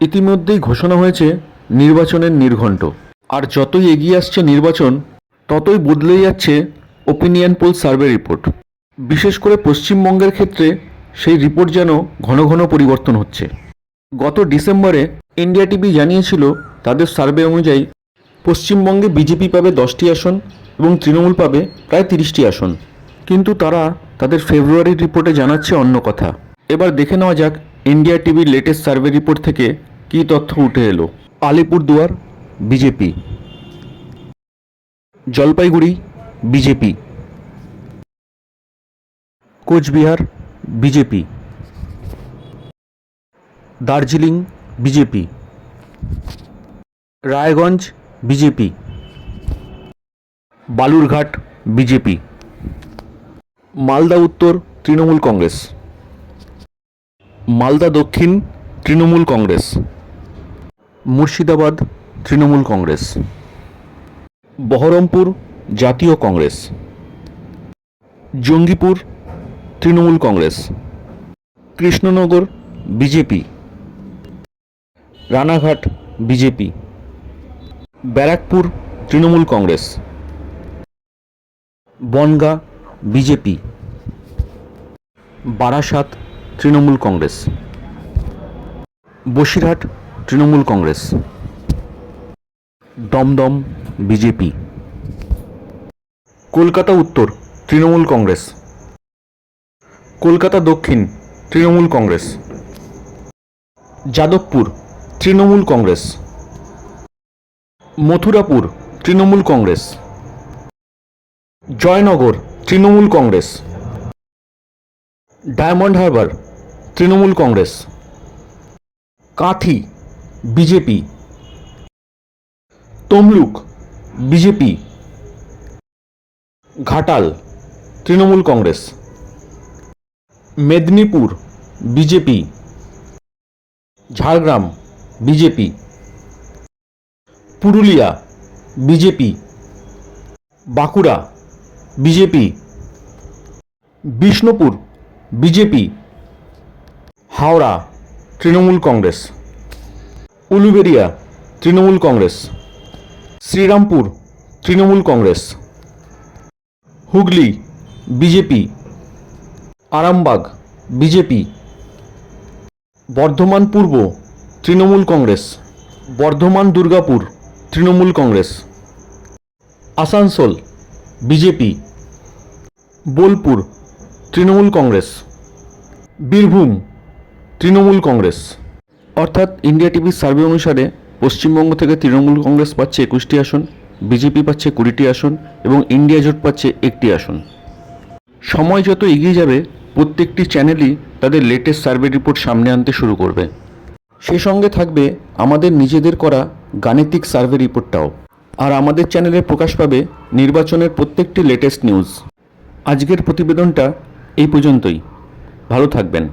ইতিমধ্যেই ঘোষণা হয়েছে নির্বাচনের নির্ঘণ্ট। আর যতই এগিয়ে আসছে নির্বাচন, ততই বদলে যাচ্ছে ওপিনিয়ন পোল সার্ভে রিপোর্ট বিশেষ করে পশ্চিমবঙ্গের ক্ষেত্রে সেই রিপোর্ট যেন ঘন ঘন পরিবর্তন হচ্ছে। গত ডিসেম্বরে ইন্ডিয়া টিভি জানিয়েছিল তাদের সার্ভে অনুযায়ী পশ্চিমবঙ্গে বিজেপি পাবে দশটি আসন এবং তৃণমূল পাবে প্রায় তিরিশটি আসন। কিন্তু তারা তাদের ফেব্রুয়ারির রিপোর্টে জানাচ্ছে অন্য কথা। এবার দেখে নেওয়া যাক ইন্ডিয়া টিভির লেটেস্ট সার্ভে রিপোর্ট থেকে কী তথ্য উঠে এলো? Alipurduar, BJP. Jalpaiguri, BJP. Cooch Behar, BJP. Darjeeling, BJP. Raiganj, BJP. Balurghat, BJP. Malda উত্তর, তৃণমূল কংগ্রেস। মালদা দক্ষিণ, তৃণমূল কংগ্রেস। মুর্শিদাবাদ তৃণমূল কংগ্রেস। বহরমপুর জাতীয় Congress. Jangipur Trinamool Congress. Krishnanagar BJP. Ranaghat BJP. Barrackpore Trinamool Congress. Bangaon BJP. Barasat Trinamool Congress. Basirhat Trinamool Congress. Dum Dum, BJP. Kolkata উত্তর, তৃণমূল কংগ্রেস। কলকাতা দক্ষিণ, Trinamool Congress. Jadavpur, Trinamool Congress. Mathurapur, Trinamool Congress. Joynagar, Trinamool Congress. Diamond Harbour, Trinamool Congress. Kanthi BJP. Tamluk, BJP. Ghatal, Trinamool Congress. Medinipur, BJP. Jhargram, BJP. Purulia, BJP. Bankura, BJP. Bishnupur, BJP. Howrah, Trinamool Congress. Uluberia Trinamool Congress. Serampore, Trinamool Congress. Hooghly, BJP. Arambagh, BJP. Bardhaman পূর্ব, Trinamool Congress. Bardhaman Durgapur, Trinamool Congress. Asansol, BJP. Bolpur, Trinamool Congress. Birbhum, Trinamool Congress. অর্থাৎ India টিভির survey অনুসারে পশ্চিমবঙ্গ থেকে তৃণমূল কংগ্রেস পাচ্ছে একুশটি আসন, BJP পাচ্ছে কুড়িটি আসন এবং ইন্ডিয়া জোট পাচ্ছে একটি আসন। সময় যত এগিয়ে যাবে, প্রত্যেকটি চ্যানেলই তাদের লেটেস্ট সার্ভে রিপোর্ট সামনে আনতে শুরু করবে। সে সঙ্গে থাকবে আমাদের নিজেদের করা গাণিতিক সার্ভে রিপোর্টটাও আর আমাদের চ্যানেলে প্রকাশ পাবে নির্বাচনের প্রত্যেকটি লেটেস্ট নিউজ আজকের প্রতিবেদনটা এই পর্যন্তই। ভালো থাকবেন।